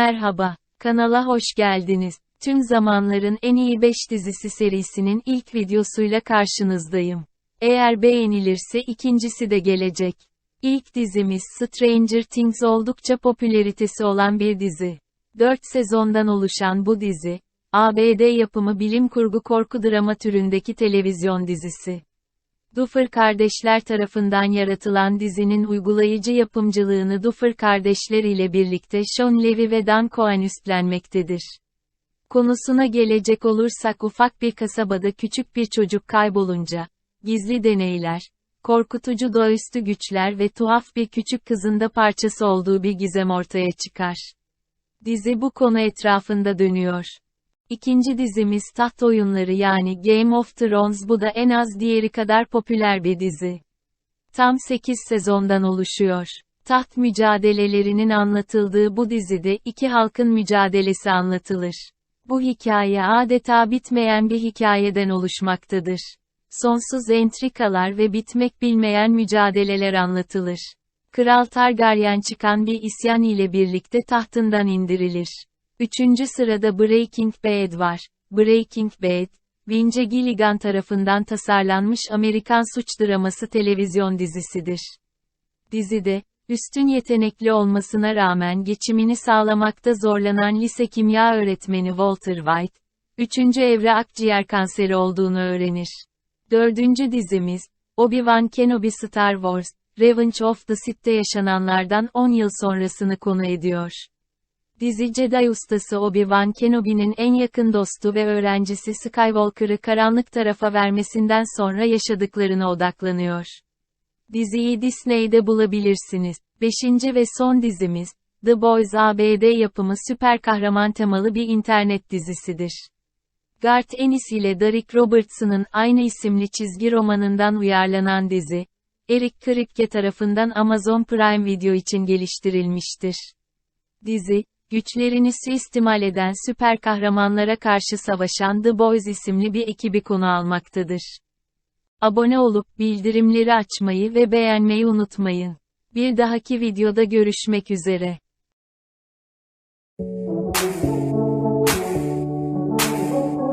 Merhaba, kanala hoş geldiniz. Tüm zamanların en iyi 5 dizisi serisinin ilk videosuyla karşınızdayım. Eğer beğenilirse ikincisi de gelecek. İlk dizimiz Stranger Things oldukça popülaritesi olan bir dizi. 4 sezondan oluşan bu dizi, ABD yapımı bilim kurgu korku drama türündeki televizyon dizisi. Duffer kardeşler tarafından yaratılan dizinin uygulayıcı yapımcılığını Duffer kardeşler ile birlikte Sean Levy ve Dan Cohen üstlenmektedir. Konusuna gelecek olursak ufak bir kasabada küçük bir çocuk kaybolunca, gizli deneyler, korkutucu doğaüstü güçler ve tuhaf bir küçük kızın da parçası olduğu bir gizem ortaya çıkar. Dizi bu konu etrafında dönüyor. İkinci dizimiz taht oyunları yani Game of Thrones bu da en az diğeri kadar popüler bir dizi. Tam 8 sezondan oluşuyor. Taht mücadelelerinin anlatıldığı bu dizide iki halkın mücadelesi anlatılır. Bu hikaye adeta bitmeyen bir hikayeden oluşmaktadır. Sonsuz entrikalar ve bitmek bilmeyen mücadeleler anlatılır. Kral Targaryen çıkan bir isyan ile birlikte tahtından indirilir. Üçüncü sırada Breaking Bad var. Breaking Bad, Vince Gilligan tarafından tasarlanmış Amerikan suç draması televizyon dizisidir. Dizide, üstün yetenekli olmasına rağmen geçimini sağlamakta zorlanan lise kimya öğretmeni Walter White, üçüncü evre akciğer kanseri olduğunu öğrenir. Dördüncü dizimiz, Obi-Wan Kenobi Star Wars, Revenge of the Sith'te yaşananlardan 10 yıl sonrasını konu ediyor. Dizi Jedi ustası Obi-Wan Kenobi'nin en yakın dostu ve öğrencisi Skywalker'ı karanlık tarafa vermesinden sonra yaşadıklarına odaklanıyor. Diziyi Disney'de bulabilirsiniz. Beşinci ve son dizimiz, The Boys ABD yapımı süper kahraman temalı bir internet dizisidir. Garth Ennis ile Derek Robertson'ın aynı isimli çizgi romanından uyarlanan dizi, Eric Kripke tarafından Amazon Prime Video için geliştirilmiştir. Dizi, güçlerini suistimal eden süper kahramanlara karşı savaşan The Boys isimli bir ekibi konu almaktadır. Abone olup bildirimleri açmayı ve beğenmeyi unutmayın. Bir dahaki videoda görüşmek üzere.